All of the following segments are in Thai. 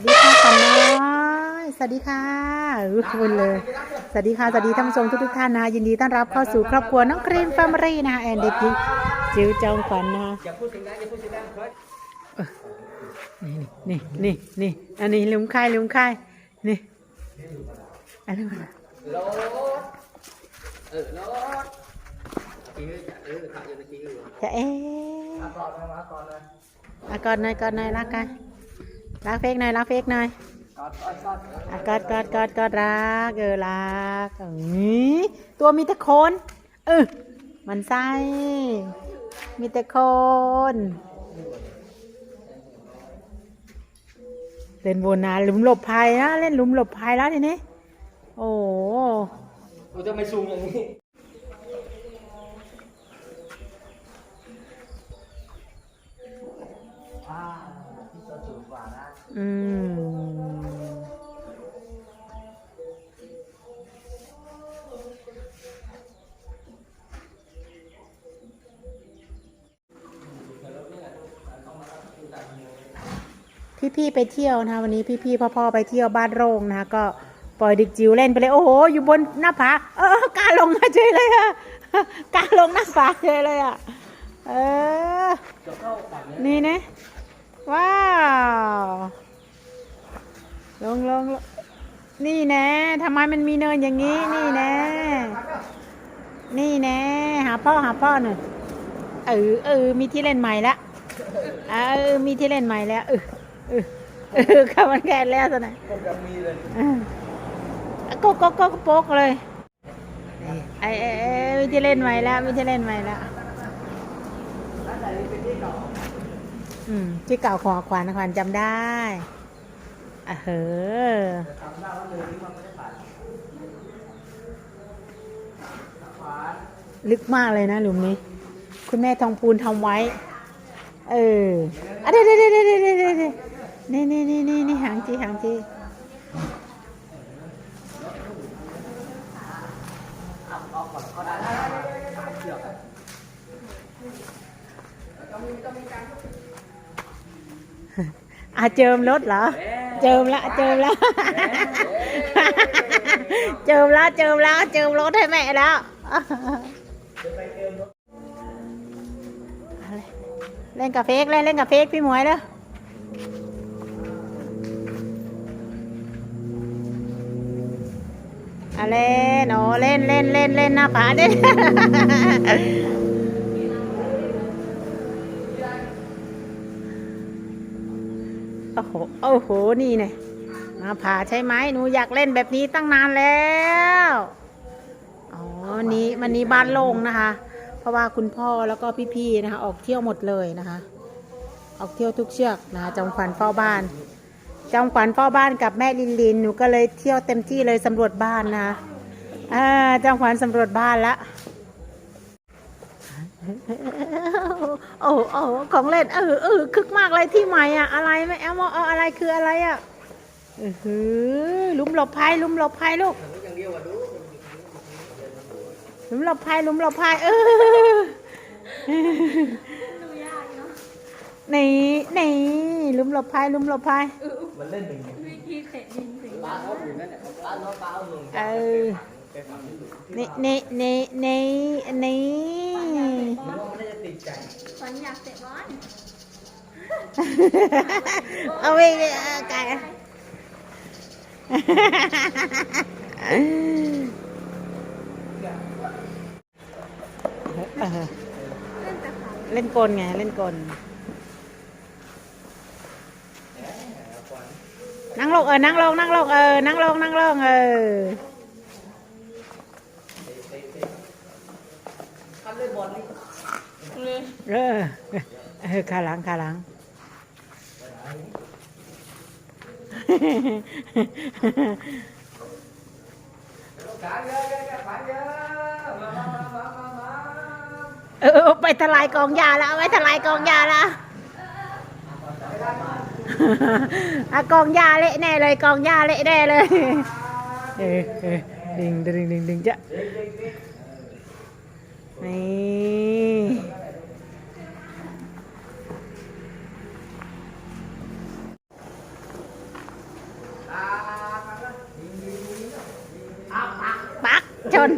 วัสดีค่ะขวัญน้อยสวัสดีค่ะคุณเลย สวัสดีค่ะ สวัสดีท่านผู้ชมทุกๆท่านนะยินดีต้อนรับเข้าสู่ครอบครัวน้องครีมแฟมิลี่นะคะแอนเด็กหญิจิ๋วจองขวัญนะคะอย่าพูดเสียงดังอย่าพูดเสียงดังเฮ้ยนี่นี่นี่นี่อันนี้ลุมค่ายลุมค่ายนี่อันนี้รถเออรถทีนี้จะเออขับอยู่ในทีอยู่จะเอ๊ะมาก่อนมาก่อนเลยอะกอดหน่อยกอดหน่อยรักกัน รักเฟกหน่อยรักเฟกหน่อยกอดกอดกอดอะกอดกอดกอดกอดรักเออรักนี่ตัวมีแต่โคนเออมันไส้มีแต่โคนเล่นบนนะหลุมหลบภัยนะเล่นหลุมหลบภัยแล้วทีนี้โอ้โหกูจะไม่ซูมอย่างนี้อื มพี่ๆไปเที่ยวนะคะวันนี้พี่ๆพ่อๆไปเที่ยวบ้านโรงนะคะก็ปล่อยด็กจิ๋วเล่นไปเลยโอ้โหอยู่บนหน้าผาเออกล้าลงมาเฉยเลยอะกล้าลงหน้าผาเฉยเลยอะเออจะเข้าฝั่งนี้นี่นะ ว้าว ลงลงลงนี่แน่ทำไมมันมีเนินอย่างนี้ นี่แน่นี่แน่หาพ่อหาพ่อหน่อยเออเออมีที่เล่นใหม่ละเออมีที่เล่นใหม่แล้วเออเออเออข้ามันแกนแล้วสินะคนจะมีเลยก็ก็ก็โป๊กเลยไอ้ไอ้ไอ้มีที่เล่นใหม่แล้วมีที่เล่นใหม่แล้ว ร้านไหนเป็นที่เก่า อืมที่เก่าขอขวานขวานจำได้อะเฮ้อลึกมากเลยนะหลุมนี้ คุณแม่ทองพูนทำไว้ เอออะเดี๋ยวเดี๋ยวเดี๋ยวเดี๋ยวเดี๋ยวเดี๋ยวนี่นี่นี่นี่นี่หางจีหางจี อะเจิมรถเหรอ เจิมละเจิมละเจิมละเจิมละเจิมรถให้แม่แล้วเล่นกับเฟกเล่นเล่นกับเฟกพี่หมวยเด้ออะเล่นโอ้เล่นเล่นเล่นเล่นหน้าผาเด้ โอ้โห โอ้โห นี่ไงมาผ่าใช่ไหมหนูอยากเล่นแบบนี้ตั้งนานแล้ว อ๋อวันนี้วันนี้บ้านโล่งนะคะ เพราะว่าคุณพ่อแล้วก็พี่ๆนะคะ ออกเที่ยวหมดเลยนะคะ ออกเที่ยวทุกเชือกนะคะจำขวัญเฝ้าบ้านจำขวัญเฝ้าบ้านกับแม่ลินลินหนูก็เลยเที่ยวเต็มที่เลยสำรวจบ้านนะคะอ่าจำขวัญสำรวจบ้านละ โอ้โหโอ้ของเล่นเออเออคึกมากเลยที่ใหม่อะ อะไรไม่แอมเอาอะไรคืออะไรอะเออลุมหลบภัยลุมหลบภัยลูกอย่างเดียวอะดูหลุมหลบภัยลุมหลบภัยเออนี่นี่หลุมหลบภัยลุมหลบภัยมันเล่นหนึ่งวิธีเตะดินถึงปลาเขาอยู่นั่นแหละปลาเขาปลาเอาหนึ่งเออนี่นี่นี่นี่นี่ มันว่ามันน่าจะติดใจฝันอยากเตะบอลเอาไปไก่เออเล่นแต่ขาเล่นกลไง เล่นกลนั่งลงเออ นั่งลง นั่งลงเออ นั่งลง นั่งลงเออทำเล่นบอลนี่ เออเออขาหลังขาหลัง ขาเยอะเยอะขาเยอะมามามามามาเออไปทลายกองยาแล้วไปทลายกองยาแล้วอะกองยาเละแน่เลยกองยาเละแน่เลยเออเออดึงดึงดึงดึงจ้ะนี่ ช น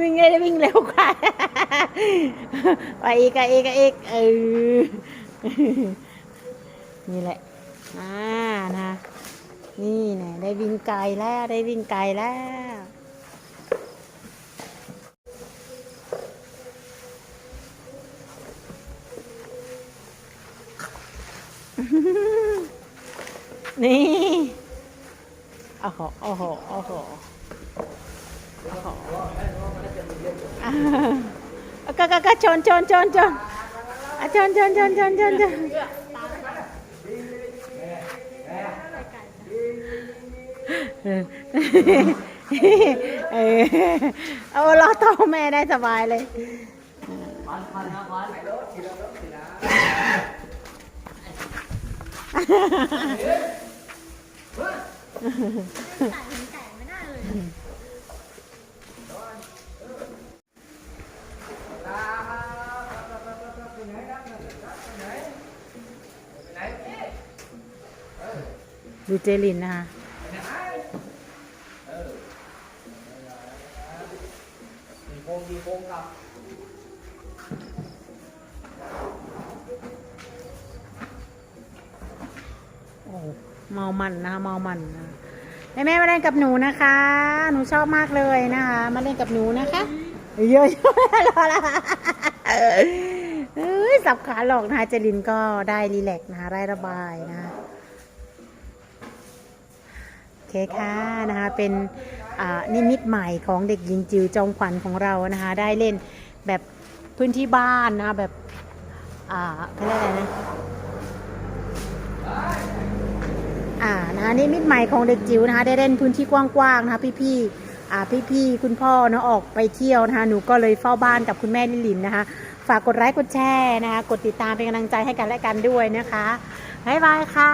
วิ่งได้วิ่งเร็วกว่าไปอีกอะอีกอะอีกเออนี่แหละอ่านะ นี่แน่ได้วิ่งไกลแล้วได้วิ่งไกลแล้ว นี่โอ้โหโอ้โหโอ้โหโอ้โหอ่าก็ก็ก็ชนชนชนชนอะชนชนชนชนชนชนเออเออเอาล้อต่อแม่ได้สบายเลย ควันควันนะควันไก่เห็นไก่ไม่ได้เลยดูเจลินนะคะ เมามันนะคะเมามันนะแม่แม่มาเล่นกับหนูนะคะ หนูชอบมากเลยนะคะ มาเล่นกับหนูนะคะเยอะๆรอละเอ้ยสับขาหลอกนะคะเจลินก็ได้รีแลกนะคะได้ระบายนะคะโอเคค่ะนะคะ เป็นนิมิตใหม่ของเด็กหญิงจิวจองขวัญของเรานะคะ ได้เล่นแบบพื้นที่บ้านนะคะแบบอ่าเขาเรียกอะไรนะ อ่านะคะนี่มิตใหม่ของเด็กจิ๋วนะคะ ได้เล่นพื้นที่กว้างๆนะคะพี่ๆอ่าพี่ๆคุณพ่อเนาะออกไปเที่ยวนะคะหนูก็เลยเฝ้าบ้านกับคุณแม่ลิลลินนะคะ ฝากกดไลค์กดแชร์นะคะกดติดตามเป็นกำลังใจให้กันและกันด้วยนะคะบ๊ายบายค่ะ